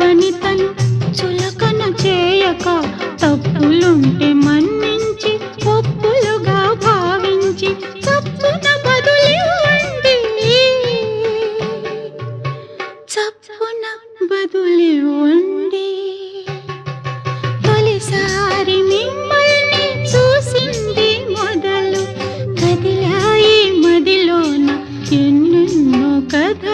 కాదని చులకన చేయక తప్పులుంటే మన్నించి ఒప్పులుగా భావించి చప్పున బదులివ్వండి. చప్పున బదులివ్వండి. తొలిసారి మిమ్మల్ని చూసింది మొదలు కదిలాయి మదిలోన ఎన్నెన్నో కథ